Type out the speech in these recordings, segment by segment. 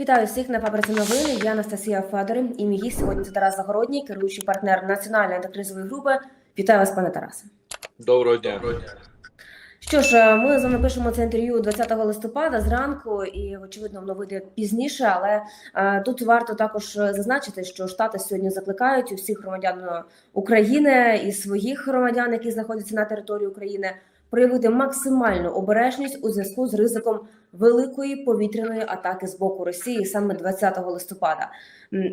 Вітаю всіх на фабриці новини. Я Анастасія Федор і мій гість сьогодні це Тарас Загородній, керуючий партнер національної антикризової групи. Вітаю вас, пане Тарасе. Доброго дня. Що ж, ми з вами пишемо це інтерв'ю 20 листопада зранку, і очевидно воно вийде пізніше. Але е, тут варто також зазначити, що штати сьогодні закликають усіх громадян України і своїх громадян, які знаходяться на території України, проявити максимальну обережність у зв'язку з ризиком великої повітряної атаки з боку Росії саме 20 листопада.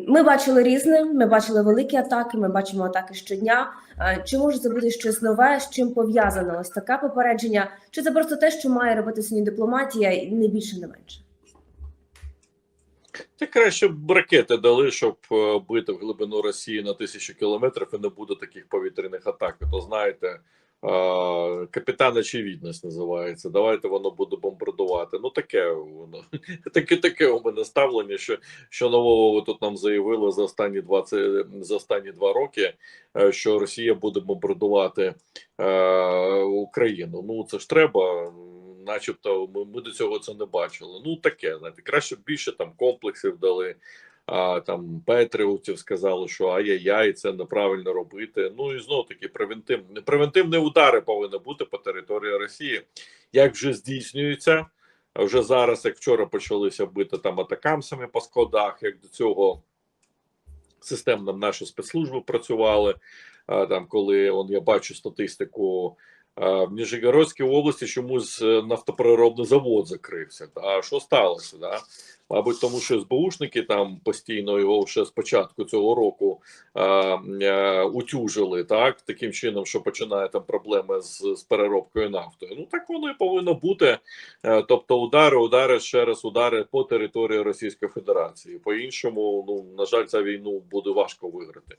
Ми бачили різне. Ми бачили великі атаки. Ми бачимо атаки щодня. Е, Чи може це бути щось нове? З чим пов'язано ось таке попередження? Чи це просто те, що має робити сьогодні дипломатія, і не більше, не менше? Це краще б ракети дали, щоб е, бити в глибину Росії на тисячу кілометрів і не буде таких повітряних атак. То знаєте, капітан очевидність називається. Давайте воно буде бомбардувати. Ну таке воно таке, таке у мене ставлення, що, що нового тут нам заявили за останні 20, за останні два роки, е, що Росія буде бомбардувати е, Україну. Ну це ж треба. Начебто, ми, ми до цього це не бачили. Ну таке, знаєте, краще більше там комплексів дали. Там Петріутів сказали, що ай-яй-яй, це неправильно робити. Ну і знов таки превентивні превентивні удари повинні бути по території Росії, як вже здійснюється. Вже зараз, як вчора почалися бити там атакамсами по складах, як до цього системно наші спецслужби працювали. Там, коли он, я бачу статистику. А, В Ніжегородській області чомусь е, нафтопереробний завод закрився. А що сталося? Да? Мабуть, тому що СБУшники там постійно його ще з початку цього року а, а, утюжили так, таким чином, що починає там проблеми з, з переробкою нафтою. Ну так воно і повинно бути. Е, Тобто, удари, удари ще раз удари по території Російської Федерації. По іншому, ну на жаль, ця війну буде важко виграти.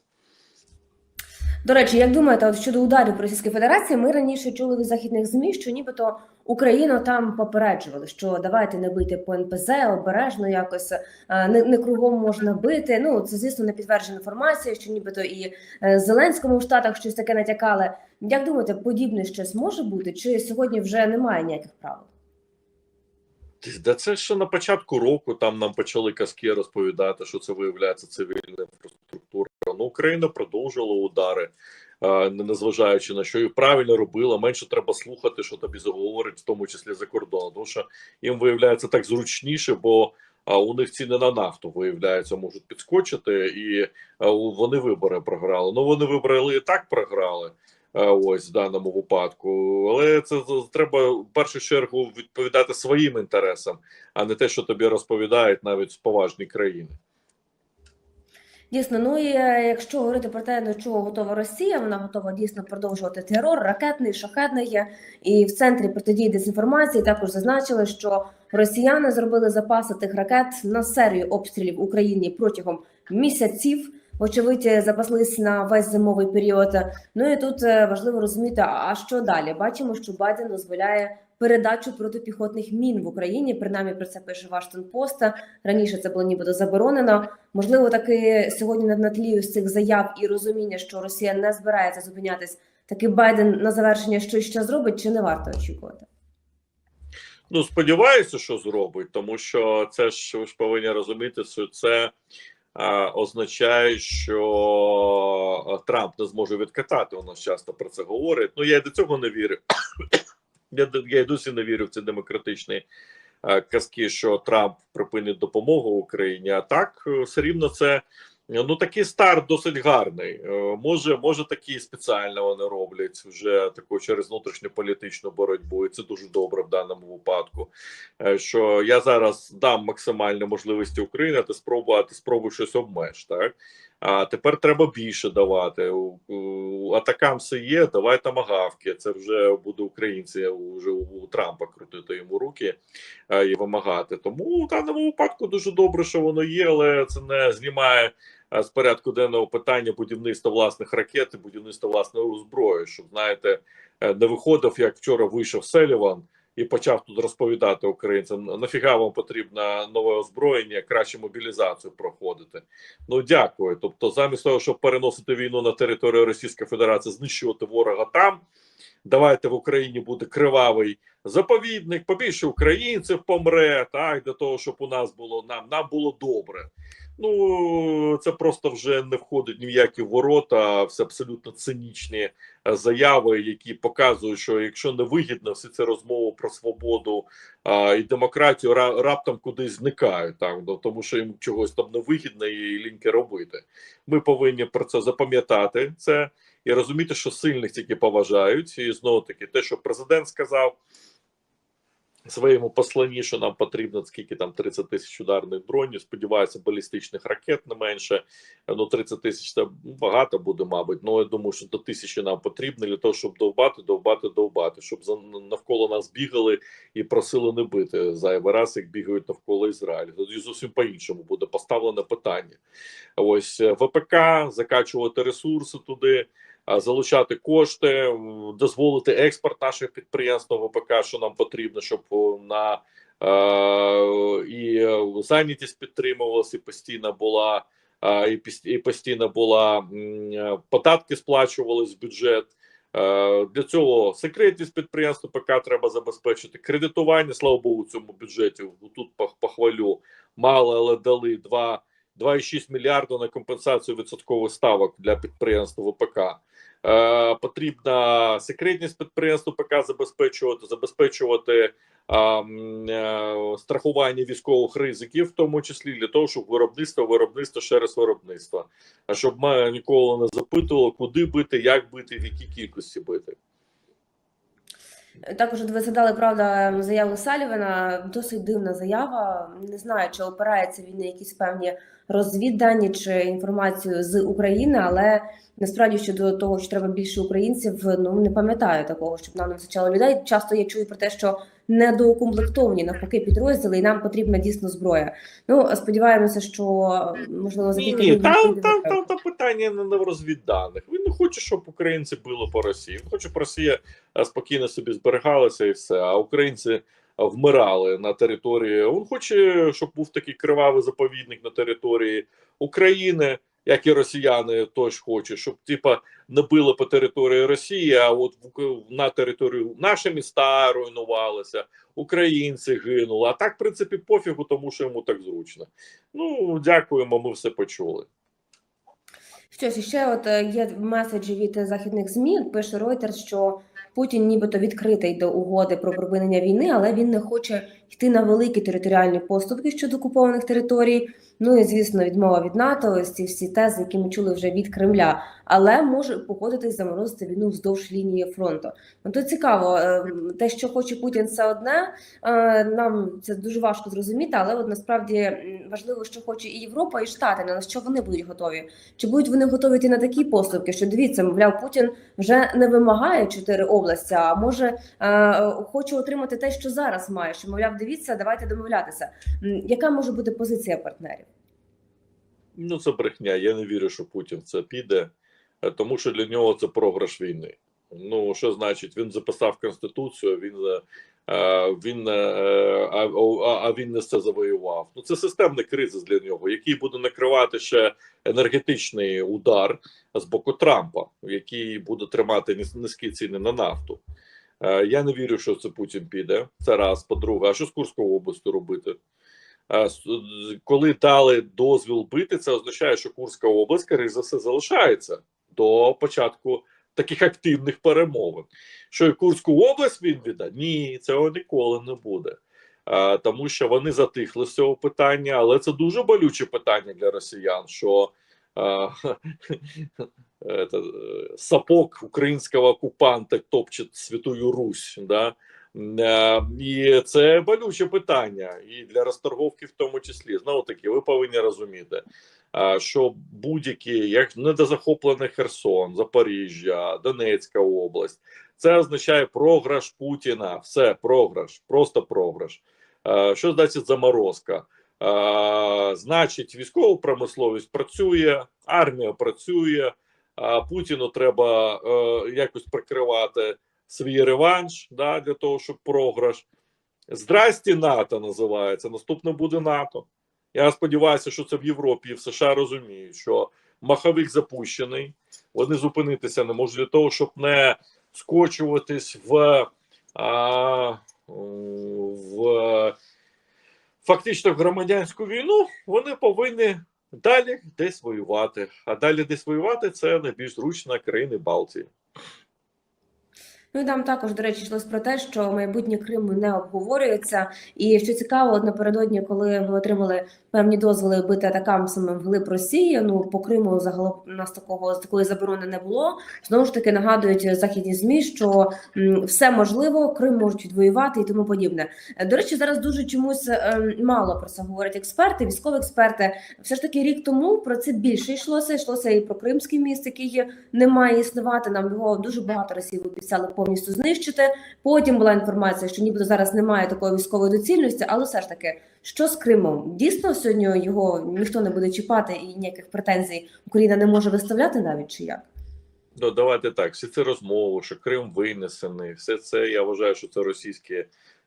До речі, як думаєте, от щодо ударів Російської Федерації, ми раніше чули від західних змі, що нібито Україну там попереджували, що давайте не бити по НПЗ, обережно якось е, не, не кругом можна бити. Ну це звісно не підтверджена інформація, що нібито і е, Зеленському в Штатах щось таке натякали. Як думаєте, подібне щось може бути? Чи сьогодні вже немає ніяких правил? Да це ще на початку року там нам почали казки розповідати, що це виявляється. Ну, Україна продовжувала удари, е, не незважаючи на що і правильно робила. Менше треба слухати, що тобі заговорять, в тому числі за кордоном. Тому що їм виявляється так зручніше, бо у них ціни на нафту виявляється можуть підскочити, і вони вибори програли. Ну вони вибрали і так програли. е, Ось в даному випадку, але це треба в першу чергу відповідати своїм інтересам, а не те, що тобі розповідають навіть з поважні країни. Дійсно, ну і е, якщо говорити про те, до чого готова Росія, вона готова дійсно продовжувати терор, ракетний, шахетний. І в центрі протидії дезінформації також зазначили, що росіяни зробили запаси тих ракет на серію обстрілів Україні протягом місяців. Вочевидь, запаслись на весь зимовий період. Ну і тут е, важливо розуміти, а що далі? Бачимо, що Байден дозволяє передачу протипіхотних мін в Україні. Принаймні про це пише Вашингтон Пост. Раніше це було нібито заборонено. Можливо, таки сьогодні на тлі ось цих заяв і розуміння, що Росія не збирається зупинятись, таки Байден на завершення щось ще зробить, чи не варто очікувати? Ну, сподіваюся, що зробить, тому що це ж ви ж повинні розуміти, що це а, означає, що Трамп не зможе відкатати. У часто про це говорять. Ну я й до цього не вірю. Я, я досі не вірю в ці демократичні казки, що Трамп припинить допомогу Україні. А так, е, все рівно це. Ну, такий старт досить гарний. Е, Може, може, такі спеціально вони роблять вже таку через внутрішню політичну боротьбу, і це дуже добре в даному випадку. Е, Що я зараз дам максимальні можливості Україні, а ти спробуй, а спробуй щось обмеж, так? А тепер треба більше давати. У Атакамси є, давай тамагавки. Це вже буде українці вже у Трампа крутити йому руки е, і вимагати. Тому в даному випадку дуже добре, що воно є, але це не знімає е, з порядку денного питання будівництва власних ракет і будівництва власної зброї, щоб знаєте, е, не виходив, як вчора вийшов Селіван і почав тут розповідати українцям, нафіга вам потрібно нове озброєння, краще мобілізацію проходити. Ну дякую. Тобто, замість того, щоб переносити війну на територію Російської Федерації, знищувати ворога там. Давайте в Україні буде кривавий заповідник, побільше українців помре, так для того, щоб у нас було нам, нам було добре. Ну це просто вже не входить ні в які ворота, все абсолютно цинічні е, заяви, які показують, що якщо не вигідно, всі ці розмови про свободу а, і демократію ра- раптом кудись зникають, так ну, тому що їм чогось там не вигідно і ліньки робити. Ми повинні про це запам'ятати це і розуміти, що сильних тільки поважають. І знову таки, те, що президент сказав своєму посланні, що нам потрібно скільки там 30 тисяч ударних дронів. Сподіваюся, балістичних ракет не менше. Ну 30 тисяч це багато буде, мабуть. Ну я думаю, що до тисячі нам потрібно для того, щоб довбати, довбати, довбати, щоб навколо нас бігали і просили не бити зайвий раз, як бігають навколо Ізраїлю. Тоді зовсім по-іншому буде поставлене питання. Ось е, ВПК, закачувати ресурси туди, залучати кошти, дозволити експорт наших підприємств ВПК, що нам потрібно, щоб о, на е, і е, зайнятість підтримувалася, і постійно була. І постійно була е, податки сплачувались в бюджет. Е, Для цього секретність підприємства ПК треба забезпечити. Кредитування, слава Богу, цьому бюджеті тут пох- похвалю. Мало, але дали 2, 2,6 мільярда на компенсацію відсоткових ставок для підприємства ВПК. Е, потрібна секретність підприємства ПК забезпечувати, забезпечувати е, страхування військових ризиків, в тому числі для того, щоб виробництво, виробництво ще раз виробництво. А щоб ми ніколи не запитувало, куди бити, як бити, в якій кількості бити. Також ви згадали правда заяву Салівана. Досить дивна заява. Не знаю, чи опирається він на якісь певні розвіддані чи інформацію з України, але насправді щодо того, що треба більше українців, ну не пам'ятаю такого, щоб нам не вистачало людей. Часто я чую про те, що недоукомплектовані навпаки підрозділи, і нам потрібна дійсно зброя. Ну сподіваємося, що можливо за кілька ні, днів там, там, там, там питання не на розвідданих. Він не хоче, щоб українці били по Росії. Він хоче, щоб Росія е, спокійно собі зберігалася і все. А українці вмирали на території. Він хоче, щоб був такий кривавий заповідник на території України, як і росіяни теж хочуть, щоб типа не били по території Росії, а от на територію наші міста руйнувалися, українці гинули. А так, в принципі, пофігу, тому що йому так зручно. Ну, дякуємо, ми все почули. Що ж, ще от е, є меседжі від західних ЗМІ. Пише Reuters, що Путін нібито відкритий до угоди про припинення війни, але він не хоче йти на великі територіальні поступки щодо окупованих територій. Ну і звісно, відмова від НАТО, ось ці всі тези, які ми чули вже від Кремля, але може погодитись заморозити війну вздовж лінії фронту. Ну то цікаво, е, те, що хоче Путін, це одне. е, Нам це дуже важко зрозуміти, але от насправді важливо, що хоче і Європа, і Штати, на що вони будуть готові. Чи будуть вони готові йти на такі поступки, що дивіться, мовляв, Путін вже не вимагає чотири області, а може е, хоче отримати те, що зараз має. Що мовляв, дивіться, давайте домовлятися. Яка може бути позиція партнерів? Ну, це брехня. Я не вірю, що Путін це піде, е, тому що для нього це програш війни. Ну, що значить, він записав конституцію, він е, е, він а, а, він не це завоював. Ну це системний кризис для нього, який буде накривати ще енергетичний удар з боку Трампа, який буде тримати низькі ціни на нафту. Е, Я не вірю, що це Путін піде. Це раз. По-друге, а що з Курською областю робити? Е, Коли дали дозвіл бити, це означає, що Курська область, скоріше за все, залишається до початку таких активних перемовин. Що і Курську область він віддає? Ні, цього ніколи не буде. Е, Тому що вони затихли з цього питання, але це дуже болюче питання для росіян. що это, э, сапог українського окупанта топчет Святую Русь. Да? І це болюче питання, і для розторговки в тому числі. Знову таки, ви повинні розуміти, що будь-які, як недозахоплений Херсон, Запоріжжя, Донецька область, це означає програш Путіна. Все, програш, просто програш. Е, Що значить заморозка? Е, Значить, військова промисловість працює, армія працює. А Путіну треба е, якось прикривати свій реванш да, для того, щоб програш. Здрасті НАТО називається. Наступне буде НАТО. Я сподіваюся, що це в Європі і в США розуміють, що маховик запущений. Вони зупинитися не можуть для того, щоб не скочуватись в, а, в фактично громадянську війну. Вони повинні далі десь воювати. А далі десь воювати це найбільш зручно країни Балтії. Ну і там також, до речі, йшлось про те, що майбутнє Криму не обговорюється. І що цікаво, напередодні, коли ми отримали певні дозволи бити атакамсами в глиб Росії, ну по Криму загалом нас такого такої заборони не було. Знову ж таки нагадують західні змі, що все можливо, Крим можуть відвоювати і тому подібне. До речі, зараз дуже чомусь ем, мало про це говорять експерти, військові експерти. Все ж таки, рік тому про це більше йшлося. Йшлося і про Кримський міст, який не має існувати. Нам його дуже багато Росії обіцяли повністю знищити. Потім була інформація, що нібито зараз немає такої військової доцільності, але все ж таки, що з Кримом? Дійсно, сьогодні його ніхто не буде чіпати і ніяких претензій Україна не може виставляти навіть чи як? Ну, давайте так. Всі ці розмови, що Крим винесений, все це я вважаю, що це російські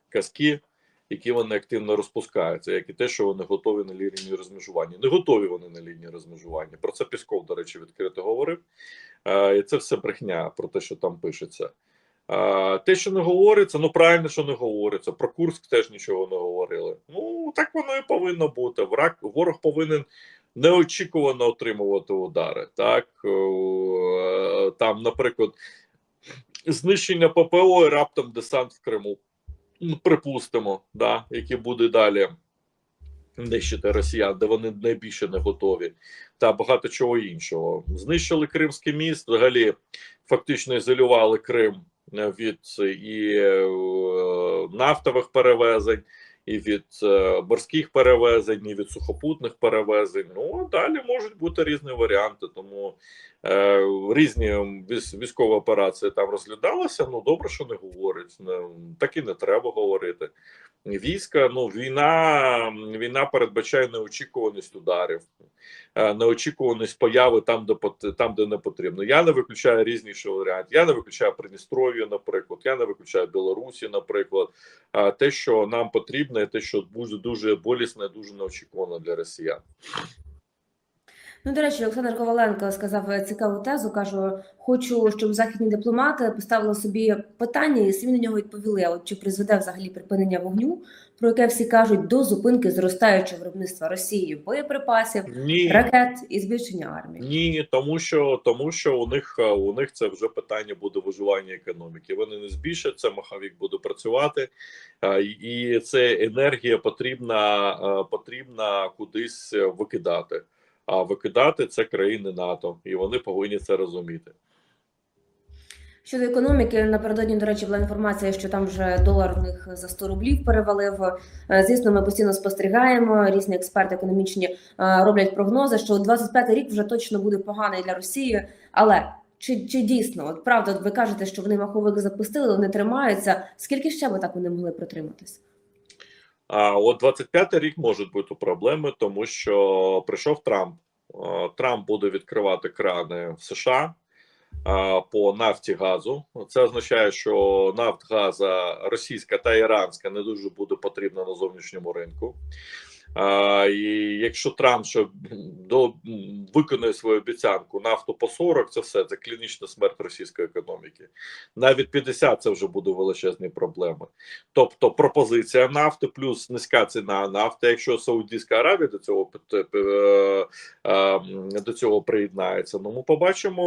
казки, які вони активно розпускаються, як і те, що вони готові на лінії розмежування. Не готові вони на лінії розмежування. Про це Пісков, до речі, відкрито говорив. Е, І це все брехня про те, що там пишеться. Те, що не говориться, ну правильно, що не говориться. Про Курск теж нічого не говорили. Ну так воно і повинно бути. Враг ворог повинен неочікувано отримувати удари. Так Е, там, наприклад, знищення ППО і раптом десант в Криму. Припустимо, да, який буде далі нищити росіян, де вони найбільше не готові, та багато чого іншого. Знищили Кримський міст, взагалі фактично ізолювали Крим від і е, нафтових перевезень, і від е, морських перевезень, і від сухопутних перевезень. Ну а далі можуть бути різні варіанти. Тому е, різні військові операції там розглядалися. Ну добре, що не говорять. Так і не треба говорити. Війська, ну війна, війна передбачає неочікуваність ударів, е, неочікуваність появи там, де там, де не потрібно. Я не виключаю різні ще варіанти. Я не виключаю Придністров'я, наприклад, я не виключаю Білорусі, наприклад. А те, що нам потрібно, і те, що буде дуже болісне, дуже неочікувано для росіян. Ну, до речі, Олександр Коваленко сказав цікаву тезу. кажу, хочу, щоб західні дипломати поставили собі питання, і самі на нього відповіли. От чи призведе взагалі припинення вогню, про яке всі кажуть, до зупинки зростаючого виробництва Росії боєприпасів, Ні, ракет і збільшення армії? Ні, тому що тому що у них е, у них це вже питання буде виживання економіки. Вони не збільшать це, маховик буде працювати, е, і це енергія потрібна, е, потрібна кудись викидати. А викидати це країни НАТО, і вони повинні це розуміти. Щодо економіки, напередодні, до речі, була інформація, що там вже долар в них за 100 рублів перевалив. Е, Звісно, ми постійно спостерігаємо. Різні експерти економічні е, роблять прогнози, що 25-й рік вже точно буде поганий для Росії. Але чи, чи дійсно, от правда, ви кажете, що вони маховик запустили, вони тримаються. Скільки ще би так вони могли протриматись? А от 25-й рік можуть бути проблеми, тому що прийшов Трамп. Трамп буде відкривати крани в США по нафті газу. Це означає, що нафтгаза російська та іранська не дуже буде потрібна на зовнішньому ринку. І якщо Трамп ще до виконує свою обіцянку нафту по 40, це все це клінічна смерть російської економіки. Навіть 50 це вже буде величезні проблеми. Тобто пропозиція нафти плюс низька ціна нафти. Якщо Саудівська Аравія до цього е, е, до цього приєднається, ну ми побачимо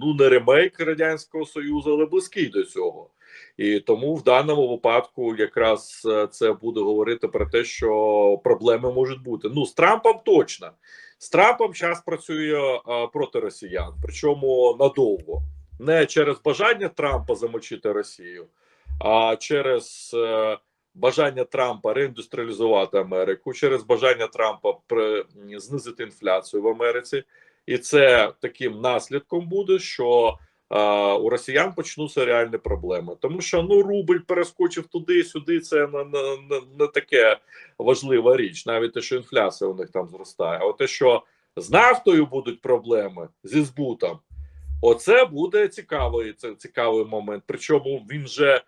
ну не ремейк радянського союзу, але близький до цього. І тому в даному випадку якраз е, це буде говорити про те, що проблеми можуть бути. Ну з Трампом точно. З Трампом час працює е, проти росіян, причому надовго, не через бажання Трампа замочити Росію, а через е, бажання Трампа реіндустріалізувати Америку, через бажання Трампа при, знизити інфляцію в Америці, і це таким наслідком буде, що у росіян почнуться реальні проблеми, тому що ну рубль перескочив туди, сюди. Це не, не, не, таке важлива річ, навіть те, що інфляція у них там зростає. А те, що з нафтою будуть проблеми зі збутом, оце буде цікавий це цікавий момент. Причому він вже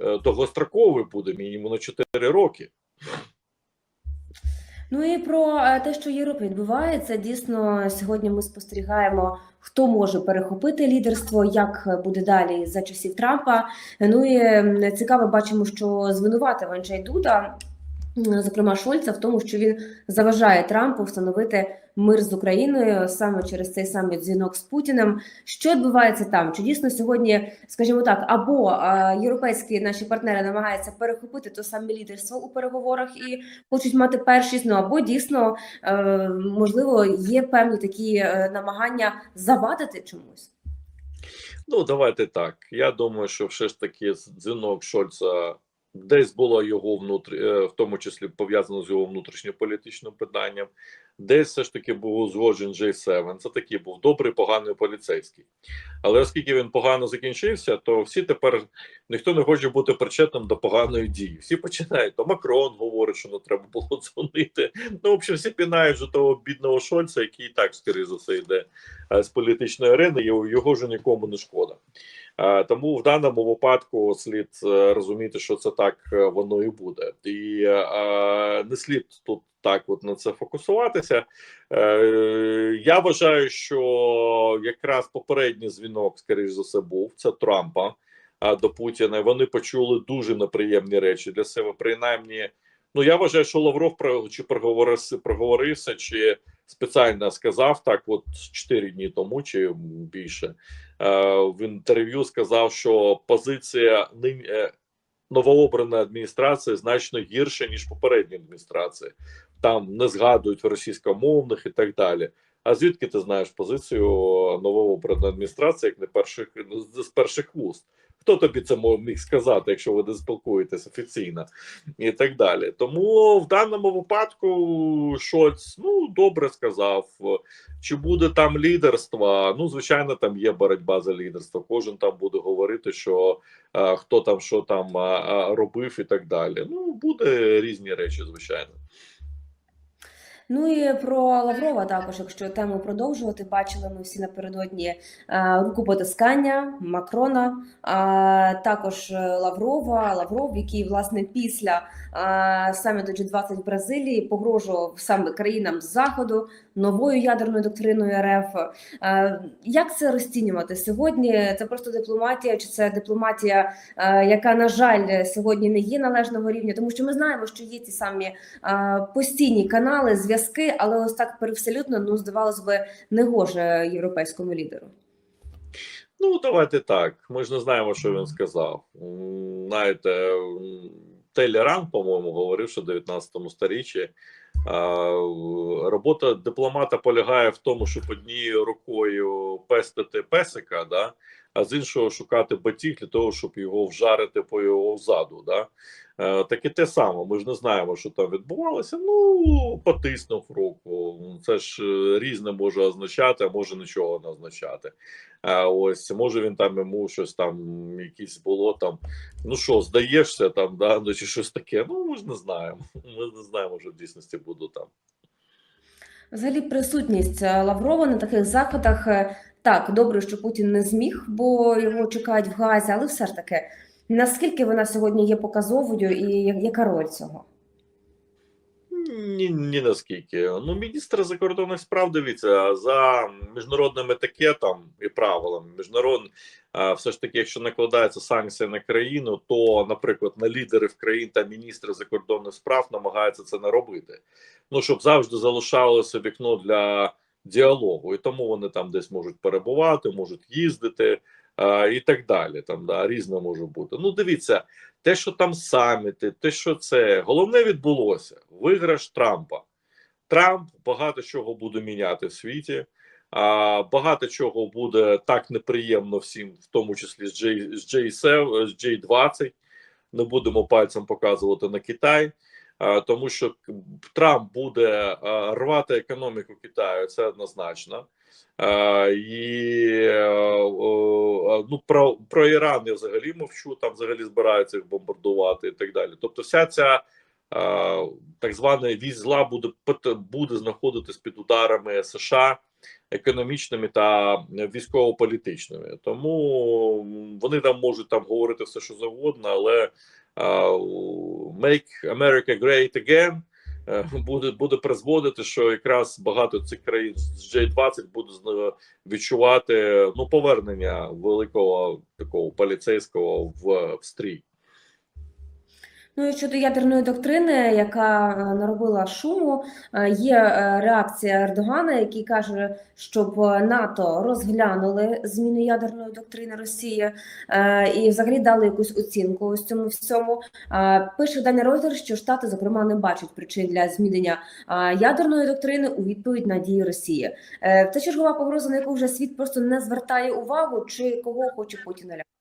е, довгостроковий буде мінімум на 4 роки. Ну і про е, те, що в Європі відбувається, дійсно сьогодні ми спостерігаємо, хто може перехопити лідерство, як буде далі за часів Трампа. Ну і цікаво, бачимо, що звинуватив Анджей Дуда, зокрема Шольца, в тому, що він заважає Трампу встановити мир з Україною саме через цей самий дзвінок з Путіним. Що відбувається там? Чи дійсно сьогодні, скажімо так, або європейські наші партнери намагаються перехопити то саме лідерство у переговорах і хочуть мати першість, ну або дійсно е, можливо є певні такі е, намагання завадити чомусь. Ну, давайте так. Я думаю, що все ж таки дзвінок Шольца десь було його внутрі, е, в тому числі пов'язано з його внутрішньополітичним питанням, десь все ж таки був узгоджен J7. Це такий був добрий, поганий поліцейський. Але оскільки він погано закінчився, то всі тепер ніхто не хоче бути причетним до поганої дії. Всі починають. То Макрон говорить, що не треба було дзвонити. Ну, в общем, всі пінають вже того бідного Шольца, який і так, скоріше за все, йде е, з політичної арени, його вже нікому не шкода. Е, Тому в даному випадку слід е, розуміти, що це так е, воно і буде, і не слід тут так от на це фокусуватися. Я вважаю, що якраз попередній дзвінок, скоріш за все, був це Трампа до Путіна. Вони почули дуже неприємні речі для себе. Принаймні, ну я вважаю, що Лавров чи проговорився, проговорився, чи спеціально сказав так, от 4 дні тому, чи більше в інтерв'ю сказав, що позиція е, новообраної адміністрації значно гірша ніж попередня адміністрації. Там не згадують російськомовних і так далі. А звідки ти знаєш позицію новообраної адміністрації, як не перших з перших вуст? Хто тобі це міг сказати, якщо ви не спілкуєтесь офіційно і так далі? Тому в даному випадку Шольц ну добре сказав. Чи буде там лідерство? Ну, звичайно, там є боротьба за лідерство. Кожен там буде говорити, що а, хто там що там а, а, робив і так далі. Ну, буде різні речі, звичайно. Ну і про Лаврова також, якщо тему продовжувати, бачили ми всі напередодні е, рукопотискання Макрона, а також е, Лаврова, Лавров, який власне після е, саміту G20 в Бразилії погрожував саме країнам з заходу новою ядерною доктриною РФ. Як це розцінювати сьогодні? Це просто дипломатія, чи це дипломатія, яка на жаль сьогодні не є належного рівня, тому що ми знаємо, що є ті самі постійні канали, зв'язки, але ось так перевселютно, ну здавалось би, не гоже європейському лідеру. Ну, давайте так. Ми ж не знаємо, що він сказав. Знаєте, Телеран, по-моєму, говорив, що в 19 сторіччі робота дипломата полягає в тому, щоб однією рукою пестити песика, да, а з іншого шукати батіг для того, щоб його вжарити по його заду. Да. Е, Так і те саме. Ми ж не знаємо, що там відбувалося. Ну, потиснув руку. Це ж е, різне може означати, а може нічого не означати. А ось може він там йому щось там, якісь було там. Ну що, здаєшся там, да, ну чи щось таке. Ну ми ж не знаємо. Ми не знаємо, що в дійсності буде там. Взагалі, присутність е, Лаврова на таких заходах е, так добре, що Путін не зміг, бо його чекають в Газі, але все ж таки, наскільки вона сьогодні є показовою, і яка роль цього? Ні, ні наскільки. Ну, міністр закордонних справ дивіться за міжнародним етикетом і правилами. Міжнарод все ж таки, якщо накладаються санкції на країну, то, наприклад, на лідерів країн та міністри закордонних справ намагаються це не робити. Ну щоб завжди залишалося вікно для діалогу, і тому вони там десь можуть перебувати, можуть їздити а, і так далі. Там да різне може бути. Ну, дивіться те, що там саміти, те, що це головне відбулося виграш Трампа. Трамп багато чого буде міняти в світі. А багато чого буде так неприємно всім, в тому числі з J, з J7, з J20. Не будемо пальцем показувати на Китай, тому що Трамп буде рвати економіку Китаю, це однозначно. І е, ну про, про Іран я взагалі мовчу. Там взагалі збираються їх бомбардувати і так далі. Тобто, вся ця так звана вісь зла буде буде знаходитись під ударами США. економічними та військово-політичними. Тому вони там можуть там говорити все, що завгодно, але Make America Great Again е, буде буде призводити, що якраз багато цих країн з J20 буде відчувати ну повернення великого такого поліцейського в, в стрій. Ну і щодо ядерної доктрини, яка е, наробила шуму, е, є е, реакція Ердогана, який каже, щоб НАТО розглянули зміни ядерної доктрини Росії і взагалі дали якусь оцінку ось цьому всьому. Пише видання Reuters, що Штати, зокрема, не бачать причин для змінення ядерної доктрини у відповідь на дії Росії. Це чергова погроза, на яку вже світ просто не звертає увагу, чи кого хоче Путін налякати.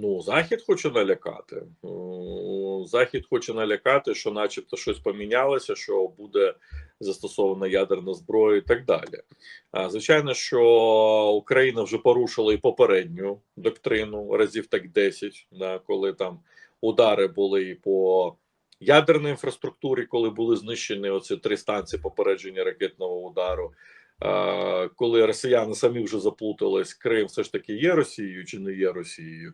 Ну, Захід хоче налякати. Захід хоче налякати, що, начебто, щось помінялося, що буде застосована ядерна зброя і так далі. Звичайно, що Україна вже порушила і попередню доктрину разів так 10, да, коли там удари були і по ядерній інфраструктурі, коли були знищені оці три станції попередження ракетного удару. Коли росіяни самі вже заплутались, Крим все ж таки є Росією чи не є Росією.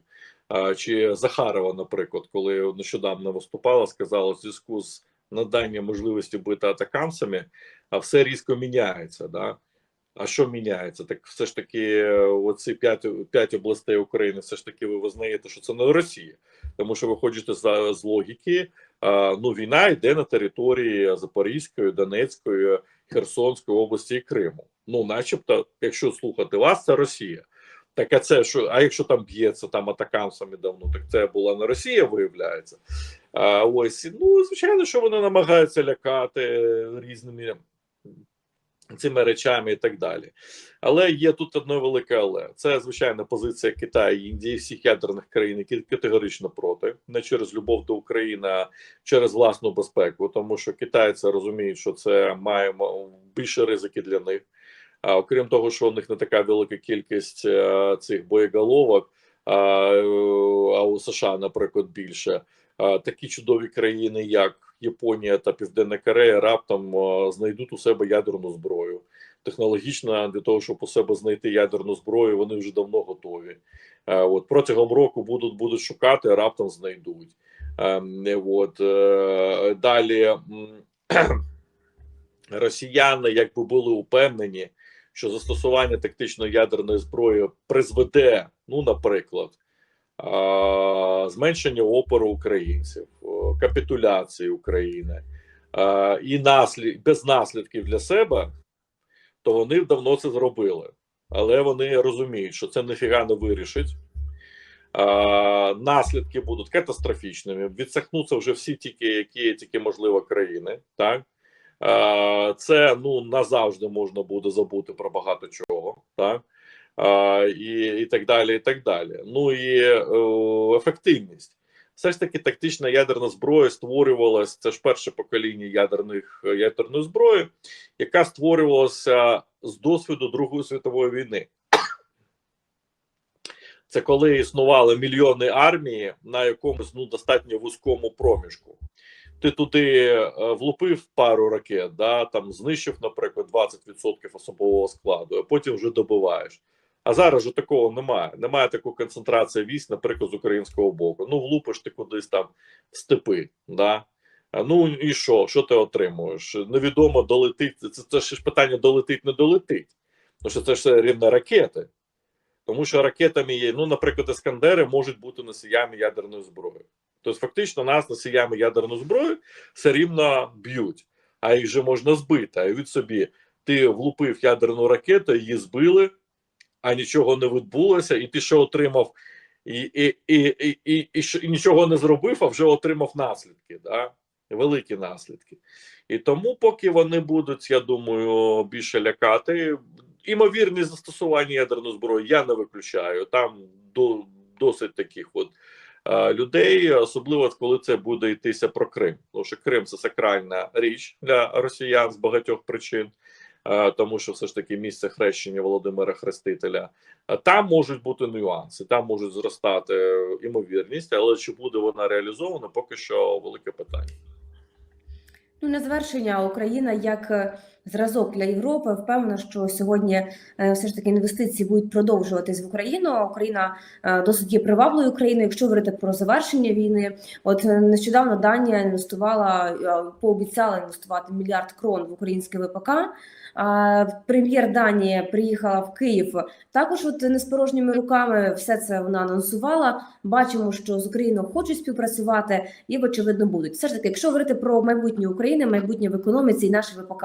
Чи Захарова, наприклад, коли нещодавно виступала, сказала в зв'язку з наданням можливості бити атакамсами, а все різко міняється. Да? А що міняється? Так все ж таки, е, оці п'ять п'ять областей України, все ж таки, ви визнаєте, що це не Росія, тому що виходите з, з логіки. а, Ну, війна йде на території Запорізької, Донецької, Херсонської області і Криму. Ну, начебто, якщо слухати вас, це Росія. Так а це що? А якщо там б'ється там атакамсами давно, так це була не Росія, виявляється. А ось ну звичайно, що вони намагаються лякати різними цими речами і так далі. Але є тут одне велике але це звичайно позиція Китаю, Індії, всіх ядерних країн, які категорично проти, не через любов до України, а через власну безпеку, тому що китайці розуміють, що це маємо більше ризики для них. А окрім того, що у них не така велика кількість е, цих боєголовок, а, е, у США, наприклад, більше. Такі чудові країни, як Японія та Південна Корея, раптом е, знайдуть у себе ядерну зброю. Технологічно для того, щоб у себе знайти ядерну зброю, вони вже давно готові. От протягом року будуть будуть шукати, а раптом знайдуть. Ем, От далі росіяни, якби були упевнені, що застосування тактичної ядерної зброї призведе, ну, наприклад, зменшення опору українців, капітуляції України і наслід без наслідків для себе, то вони давно це зробили. Але вони розуміють, що це ніфіга не вирішить. А, наслідки будуть катастрофічними. Відсахнуться вже всі тільки, які тільки можливо країни. Так це ну назавжди можна буде забути про багато чого, так Е, і, і так далі. і так далі. Ну і е, ефективність. Все ж таки, тактична ядерна зброя створювалася. Це ж перше покоління ядерних ядерної зброї, яка створювалася з досвіду Другої світової війни. Це коли існували мільйони армії на якомусь ну достатньо вузькому проміжку ти туди е, влупив пару ракет, да, там знищив, наприклад, 20% особового складу, а потім вже добиваєш. А зараз же такого немає. Немає такої концентрації військ, наприклад, з українського боку. Ну, влупиш ти кудись там в степи. Да? Ну і що? Що ти отримуєш? Невідомо долетить. Це, це ж питання долетить, не долетить. Тому що це ж все рівно ракети. Тому що ракетами є, ну, наприклад, Іскандери можуть бути носіями ядерної зброї. Тобто, фактично, нас носіями ядерної зброї все рівно б'ють, а їх же можна збити. А від собі ти влупив ядерну ракету, її збили, а нічого не відбулося, і ти ще отримав і і, і, і, і, і, і нічого не зробив, а вже отримав наслідки. Да? Великі наслідки. І тому, поки вони будуть, я думаю, більше лякати, імовірність застосування ядерної зброї я не виключаю. Там до, досить таких от людей, особливо коли це буде йтися про Крим. Тому що Крим це сакральна річ для росіян з багатьох причин, тому що все ж таки місце хрещення Володимира Хрестителя. Там можуть бути нюанси, там можуть зростати імовірність, але чи буде вона реалізована, поки що велике питання. Ну, на завершення Україна як зразок для Європи. Впевнена, що сьогодні е, все ж таки інвестиції будуть продовжуватись в Україну. Україна е, досить є приваблою країною. Якщо говорити про завершення війни, от е, нещодавно Данія інвестувала, пообіцяла інвестувати мільярд крон в українське ВПК. Прем'єр Данії приїхала в Київ також, от не з порожніми руками, все це вона анонсувала. Бачимо, що з Україною хочуть співпрацювати і, очевидно, будуть. Все ж таки, якщо говорити про майбутнє України, майбутнє в економіці і наше ВПК,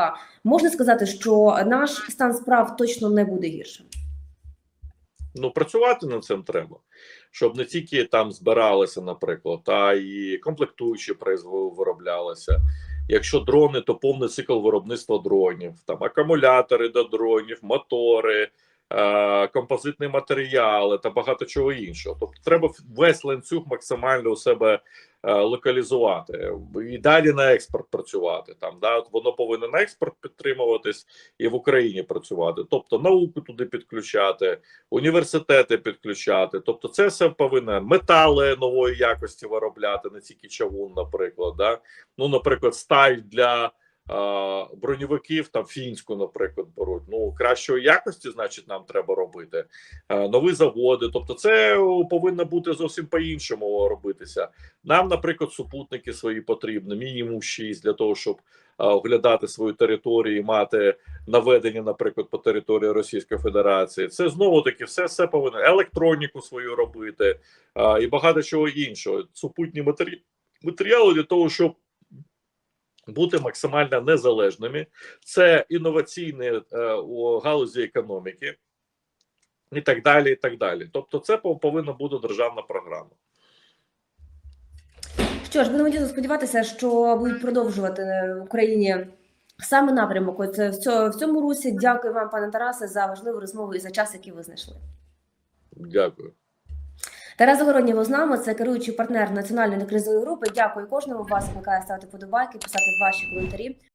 можна сказати, що наш стан справ точно не буде гіршим. Ну, працювати над цим треба, щоб не тільки там збиралися, наприклад, а і комплектуючі произво- вироблялися. Якщо дрони, то повний цикл виробництва дронів, там акумулятори до дронів, мотори, композитні матеріали та багато чого іншого. Тобто, треба весь ланцюг максимально у себе е, локалізувати і далі на експорт працювати. Там да, от воно повинно на експорт підтримуватись і в Україні працювати, тобто науку туди підключати університети підключати. Тобто, це все повинно метали нової якості виробляти, не тільки чавун, наприклад. Да? Ну, наприклад, сталь для броньовиків там фінську, наприклад, беруть. Ну кращої якості, значить, нам треба робити нові заводи. Тобто, це повинно бути зовсім по-іншому робитися. Нам, наприклад, супутники свої потрібні, мінімум 6, для того, щоб оглядати свою територію і мати наведення, наприклад, по території Російської Федерації. Це знову таки все, все повинно електроніку свою робити і багато чого іншого. Супутні матері... матеріали для того, щоб бути максимально незалежними. Це інноваційні е, у галузі економіки. І так далі, і так далі. Тобто, це повинна бути державна програма. Що ж, будемо дійсно сподіватися, що будуть продовжувати в Україні саме напрямок. От в цьому, в цьому русі. Дякую вам, пане Тарасе, за важливу розмову і за час, який ви знайшли. Дякую. Тарас Загородній з нами, це керуючий партнер національної кризової групи. Дякую кожному. Вас викликає ставити подобайки, писати ваші коментарі.